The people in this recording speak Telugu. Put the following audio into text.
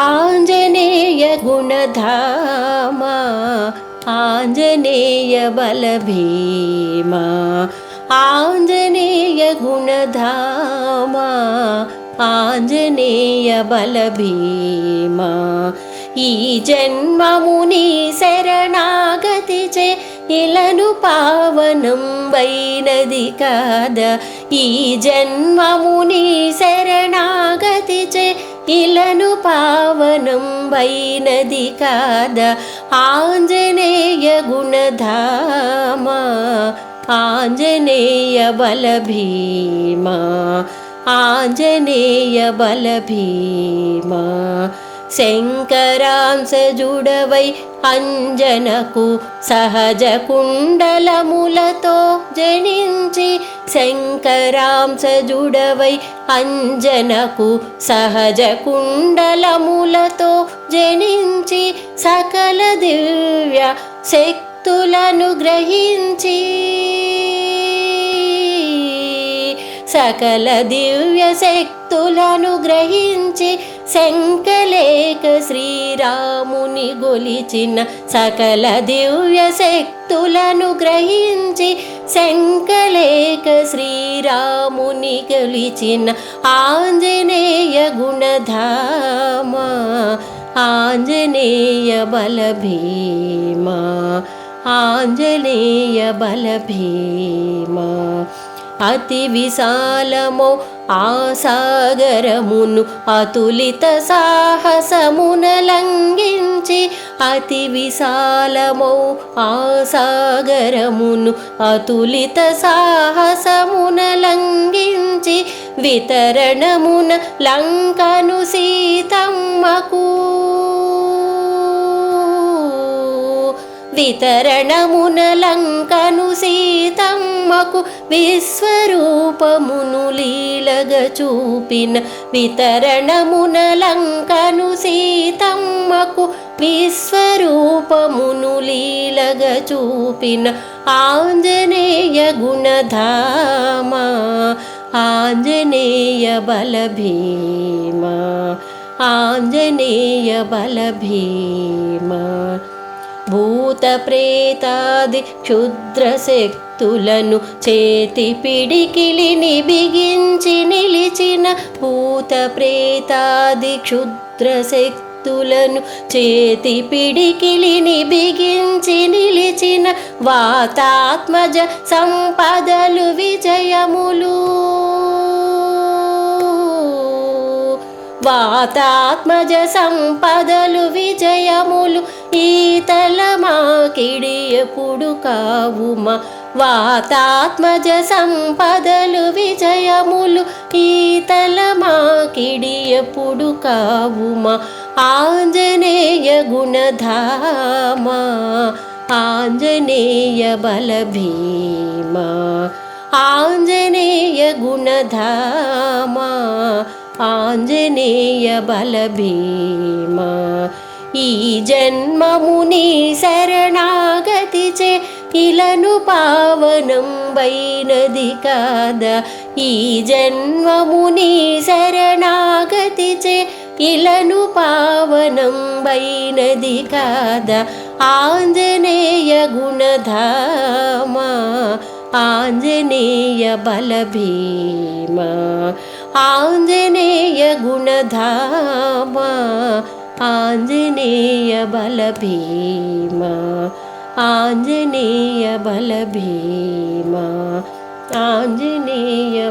ఆంజనేయ గుణధామ ఆంజనేయ బలభీమ ఆంజనేయ గుణధామ ఆంజనేయ బలభీమ. ఈ జన్మముని శరణాగతి చే ఇలను పావనం వైనది కాద. ఈ జన్మముని శరణాగతి చే ఇలను పావనం వైనది కాద ఆంజనేయ గుణధామా ఆంజనేయ బలభీమా ఆంజనేయ శంకరాంశ జుడవై అంజనకు సహజ కుండలములతో జనించి శంకరాంశజుడవై అంజనకు సహజ కుండలములతో జనించి సకల దివ్య శక్తులను గ్రహించి సకల దివ్య శక్తులను గ్రహించి శంకలేక శ్రీరాముని గొలిచిన సకల దివ్య శక్తులను గ్రహించి శంకలేక శ్రీరాముని గొలిచిన ఆంజనేయ గుణధామ ఆంజనేయ బలభీమా ఆంజనేయ బలభీమా. అతి విశాలమో ఆ సాగరమును అతులిత సాహసమునలంఘించి అతి విశాలమౌ ఆ సాగరమును అతులిత సాహసమునలంఘించి వితరణమున లంకను సీతమ్మకు. వితరణమున లంకను మాకు విశ్వరూపమును లీలగ చూపిన వితరణమున లంకను సీతమ్మకు విశ్వరూపమును లీలగ చూపిన ఆంజనేయ గుణధామా ఆంజనేయ బలభీమా ఆంజనేయ బలభీమా. భూత ప్రేతాది క్షుద్ర చేతి పిడికిలిని బిగించి నిలిచిన భూత ప్రేతాది క్షుద్ర చేతి పిడికిలిని బిగించి నిలిచిన వాతాత్మజ సంపదలు విజయ వాతాత్మజ సంపదలు విజయములు ఈతల మాకిడి ఎప్పుడు కావుమా? వాతాత్మజ సంపదలు విజయములు ఈతల మాకిడి ఎప్పుడు కావుమా? ఆంజనేయ గుణధామా ఆంజనేయ బలభీమా ఆంజనేయ గుణధామా ఆంజనేయ బలభీమా ఈ జన్మముని శరణాగతి చే ఇలను పావనం వైనది కాద. ఈ జన్మముని శరణాగతి చే ఇలను పావనం వైనది కాద. ఆంజనేయ గుణధామా ఆంజనేయ బలభీమా ఆంజనేయ गुणधामा धा मी बल भीमाजनीय बल भीमाजनीय